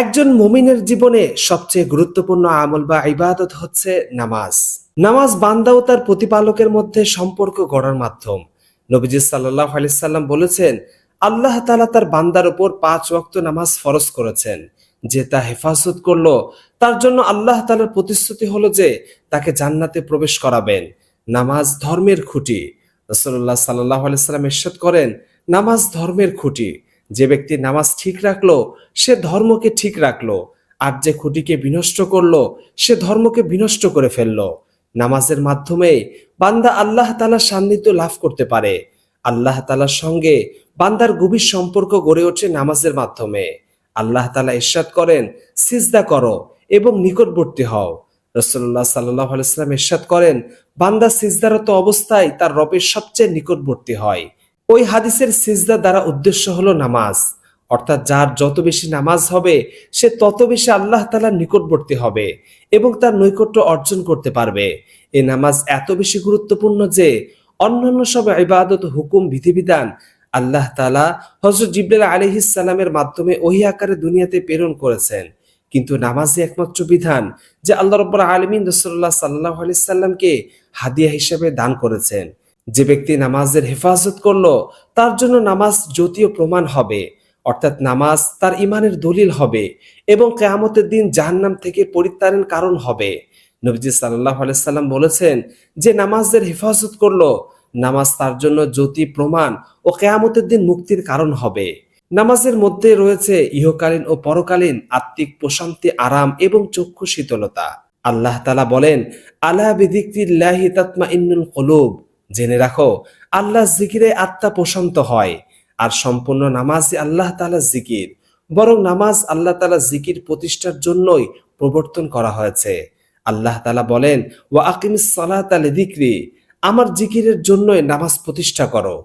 একজন মুমিনের জীবনে সবচেয়ে গুরুত্বপূর্ণ আমল বা ইবাদত হচ্ছে নামাজ। নামাজ বান্দা ও তার প্রতিপালকের মধ্যে সম্পর্ক গড়ার মাধ্যম। নবীজি সাল্লাহ আলিয়াল্লাম বলেছেন, আল্লাহ তালা তার বান্দার উপর পাঁচ ওয়াক্ত নামাজ ফরজ করেছেন। যে তা হেফাজত করল, তার জন্য আল্লাহ তালার প্রতিশ্রুতি হলো যে তাকে জান্নাতে প্রবেশ করাবেন। নামাজ ধর্মের খুঁটি। রসল্লাহ সাল্লাহ আলাইসাল্লাম ইরশাদ করেন, নামাজ ধর্মের খুঁটি। যে ব্যক্তি নামাজ ঠিক রাখল, সে ধর্মকে ঠিক রাখল। আর যে খুঁটিকে বিনষ্ট করল, সে ধর্মকে বিনষ্ট করে ফেলল। নামাজের মাধ্যমে বান্দা আল্লাহ তালার সান্নিধ্য লাভ করতে পারে। আল্লাহ তালার সঙ্গে বান্দার গভীর সম্পর্ক গড়ে ওঠে নামাজের মাধ্যমে। আল্লাহ তালা ইরশাদ করেন, সিজদা করো এবং নিকটবর্তী হও। রসল্লাহ সাল্লাহ আলাইসাল্লাম ইরশাদ করেন, বান্দা সিজদারত অবস্থায় তার রবের সবচেয়ে নিকটবর্তী হয়। ওই হাদিসের সিজদা দ্বারা উদ্দেশ্য হলো নামাজ। অর্থাৎ যার যত বেশি নামাজ হবে, সে তত বেশি আল্লাহ তালার নিকটবর্তী হবে এবং তার নৈকট্য অর্জন করতে পারবে। এই নামাজ এত বেশি গুরুত্বপূর্ণ যে, অন্যান্য সব ইবাদত, হুকুম, বিধিবিধান আল্লাহ তালা হজরত জিব্রাইল আলহিস সালামের মাধ্যমে ওহি আকারে দুনিয়াতে প্রেরণ করেছেন। কিন্তু নামাজই একমাত্র বিধান যে আল্লাহ রব্বুল আলমিন রসল্লাহ সাল্লাহ সাল্লামকে হাদিয়া হিসেবে দান করেছেন। যে ব্যক্তি নামাজের হেফাজত করল, তার জন্য নামাজ জ্যোতীয় প্রমাণ হবে, অর্থাৎ নামাজ তার ইমানের দলিল হবে এবং কেয়ামতের দিন জাহান্নাম থেকে পরিত্রাণের কারণ হবে। নবজি সাল্লাহ আলাইসাল্লাম বলেছেন যে নামাজের হেফাজত করল, নামাজ তার জন্য জ্যোতি প্রমাণ ও কেয়ামতের দিন মুক্তির কারণ হবে। নামাজের মধ্যে রয়েছে ইহকালীন ও পরকালীন আত্মিক প্রশান্তি, আরাম এবং চক্ষু শীতলতা। আল্লাহ তালা বলেন আল্লাহ বিদিক্তিল্লাহি তাতমা ইন্নুল কলুব। জেনে রাখো আল্লাহ জিকিরে আত্মা প্রশান্ত হয়, আর সম্পূর্ণ নামাজই আল্লাহ তালা জিকির। বরং নামাজ আল্লাহ তালা জিকির প্রতিষ্ঠার জন্যই প্রবর্তন করা হয়েছে। আল্লাহ তালা বলেন, ওয়া আকিম আলী দিক্রি আমার জিকিরের জন্যই নামাজ প্রতিষ্ঠা করো।